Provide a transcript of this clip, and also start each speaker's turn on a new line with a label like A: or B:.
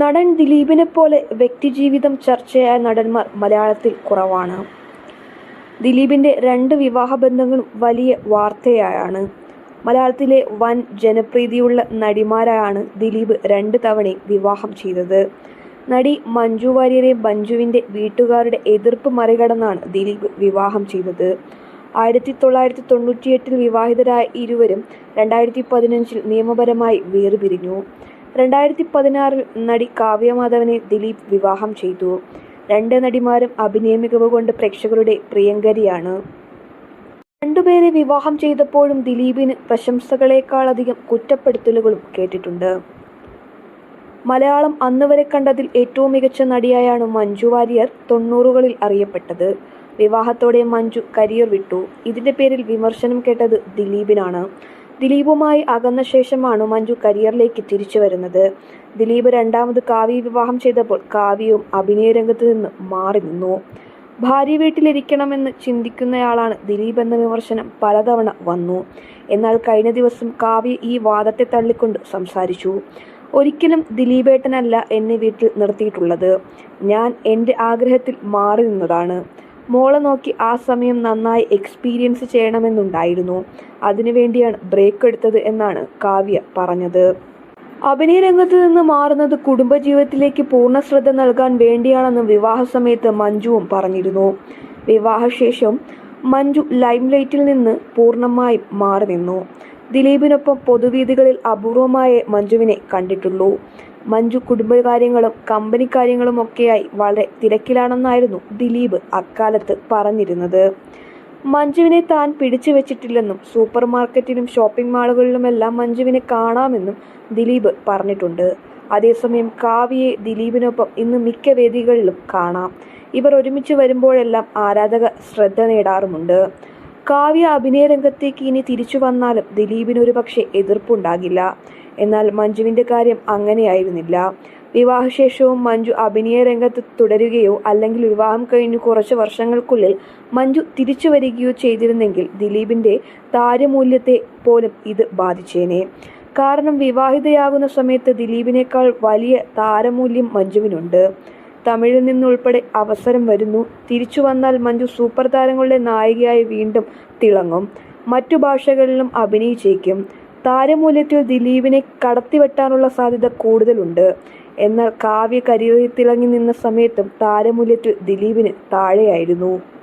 A: നടൻ ദിലീപിനെ പോലെ വ്യക്തിജീവിതം ചർച്ചയായ നടന്മാർ മലയാളത്തിൽ കുറവാണ്. ദിലീപിന്റെ രണ്ട് വിവാഹ ബന്ധങ്ങളും വലിയ വാർത്തയായാണ്. മലയാളത്തിലെ വൻ ജനപ്രീതിയുള്ള നടിമാരായാണ് ദിലീപ് രണ്ട് തവണയും വിവാഹം ചെയ്തത്. നടി മഞ്ജു വാര്യരെ മഞ്ജുവിന്റെ വീട്ടുകാരുടെ എതിർപ്പ് മറികടന്നാണ് ദിലീപ് വിവാഹം ചെയ്തത്. ആയിരത്തി തൊള്ളായിരത്തി തൊണ്ണൂറ്റിയെട്ടിൽ വിവാഹിതരായ ഇരുവരും രണ്ടായിരത്തി പതിനഞ്ചിൽ നിയമപരമായി വേർപിരിഞ്ഞു. രണ്ടായിരത്തി പതിനാറിൽ നടി കാവ്യമാധവനെ ദിലീപ് വിവാഹം ചെയ്തു. രണ്ട് നടിമാരും അഭിനയ മികവ് കൊണ്ട് പ്രേക്ഷകരുടെ പ്രിയങ്കരിയാണ്. രണ്ടുപേരെ വിവാഹം ചെയ്തപ്പോഴും ദിലീപിന് പ്രശംസകളെക്കാളധികം കുറ്റപ്പെടുത്തലുകളും കേട്ടിട്ടുണ്ട്. മലയാളം അന്ന് വരെ കണ്ടതിൽ ഏറ്റവും മികച്ച നടിയായാണ് മഞ്ജു വാര്യർ തൊണ്ണൂറുകളിൽ അറിയപ്പെട്ടത്. വിവാഹത്തോടെ മഞ്ജു കരിയർ വിട്ടു. ഇതിന്റെ പേരിൽ വിമർശനം കേട്ടത് ദിലീപിനാണ്. ദിലീപുമായി അകന്ന ശേഷമാണ് മഞ്ജു കരിയറിലേക്ക് തിരിച്ചു വരുന്നത്. ദിലീപ് രണ്ടാമത് കാവ്യ വിവാഹം ചെയ്തപ്പോൾ കാവ്യവും അഭിനയ രംഗത്ത് നിന്ന് മാറി നിന്നു. ഭാര്യ വീട്ടിലിരിക്കണമെന്ന് ചിന്തിക്കുന്നയാളാണ് ദിലീപ് എന്ന വിമർശനം പലതവണ വന്നു. എന്നാൽ കഴിഞ്ഞ ദിവസം കാവ്യ ഈ വാദത്തെ തള്ളിക്കൊണ്ട് സംസാരിച്ചു. ഒരിക്കലും ദിലീപേട്ടനല്ല എന്നെ വീട്ടിൽ നിർത്തിയിട്ടുള്ളത്. ഞാൻ എന്റെ ആഗ്രഹത്തിൽ മാറി നിന്നതാണ്. മോളെ നോക്കി ആ സമയം നന്നായി എക്സ്പീരിയൻസ് ചെയ്യണമെന്നുണ്ടായിരുന്നു. അതിനുവേണ്ടിയാണ് ബ്രേക്ക് എടുത്തത് എന്നാണ് കാവ്യ പറഞ്ഞത്. അഭിനയ രംഗത്ത് നിന്ന് മാറുന്നത് കുടുംബജീവിതത്തിലേക്ക് പൂർണ ശ്രദ്ധ നൽകാൻ വേണ്ടിയാണെന്ന് വിവാഹ സമയത്ത് മഞ്ജുവും പറഞ്ഞിരുന്നു. വിവാഹശേഷം മഞ്ജു ലൈംലൈറ്റിൽ നിന്ന് പൂർണമായും മാറി നിന്നു. ദിലീപിനൊപ്പം പൊതുവീഥികളിൽ അപൂർവമായേ മഞ്ജുവിനെ കണ്ടിട്ടുള്ളൂ. മഞ്ജു കുടുംബകാര്യങ്ങളും കമ്പനി കാര്യങ്ങളും ഒക്കെയായി വളരെ തിരക്കിലാണെന്നായിരുന്നു ദിലീപ് അക്കാലത്ത് പറഞ്ഞിരുന്നത്. മഞ്ജുവിനെ താൻ പിടിച്ചു വെച്ചിട്ടില്ലെന്നും സൂപ്പർ മാർക്കറ്റിലും ഷോപ്പിംഗ് മാളുകളിലുമെല്ലാം മഞ്ജുവിനെ കാണാമെന്നും ദിലീപ് പറഞ്ഞിട്ടുണ്ട്. അതേസമയം കാവ്യയെ ദിലീപിനൊപ്പം ഇന്ന് മിക്ക വേദികളിലും കാണാം. ഇവർ ഒരുമിച്ച് വരുമ്പോഴെല്ലാം ആരാധക ശ്രദ്ധ നേടാറുമുണ്ട്. കാവ്യ അഭിനയ രംഗത്തേക്ക് ഇനി തിരിച്ചു വന്നാലും ദിലീപിനൊരു പക്ഷേ എതിർപ്പുണ്ടാകില്ല. എന്നാൽ മഞ്ജുവിന്റെ കാര്യം അങ്ങനെയായിരുന്നില്ല. വിവാഹശേഷവും മഞ്ജു അഭിനയ രംഗത്ത് തുടരുകയോ അല്ലെങ്കിൽ വിവാഹം കഴിഞ്ഞു കുറച്ച് വർഷങ്ങൾക്കുള്ളിൽ മഞ്ജു തിരിച്ചു വരികയോ ചെയ്തിരുന്നെങ്കിൽ ദിലീപിന്റെ താരമൂല്യത്തെ പോലും ഇത് ബാധിച്ചേനെ. കാരണം വിവാഹിതയാകുന്ന സമയത്ത് ദിലീപിനേക്കാൾ വലിയ താരമൂല്യം മഞ്ജുവിനുണ്ട്. തമിഴിൽ നിന്നുൾപ്പെടെ അവസരം വരുന്നു. തിരിച്ചു വന്നാൽ മഞ്ജു സൂപ്പർ താരങ്ങളുടെ നായികയായി വീണ്ടും തിളങ്ങും. മറ്റു ഭാഷകളിലും അഭിനയിച്ചേക്കും. താരമൂല്യത്തിൽ ദിലീപിനെ കടത്തിവെട്ടാനുള്ള സാധ്യത കൂടുതലുണ്ട്. എന്നാൽ കാവ്യ കരിയറിൽ തിളങ്ങി നിന്ന സമയത്തും താരമൂല്യത്തിൽ ദിലീപിന് താഴെയായിരുന്നു.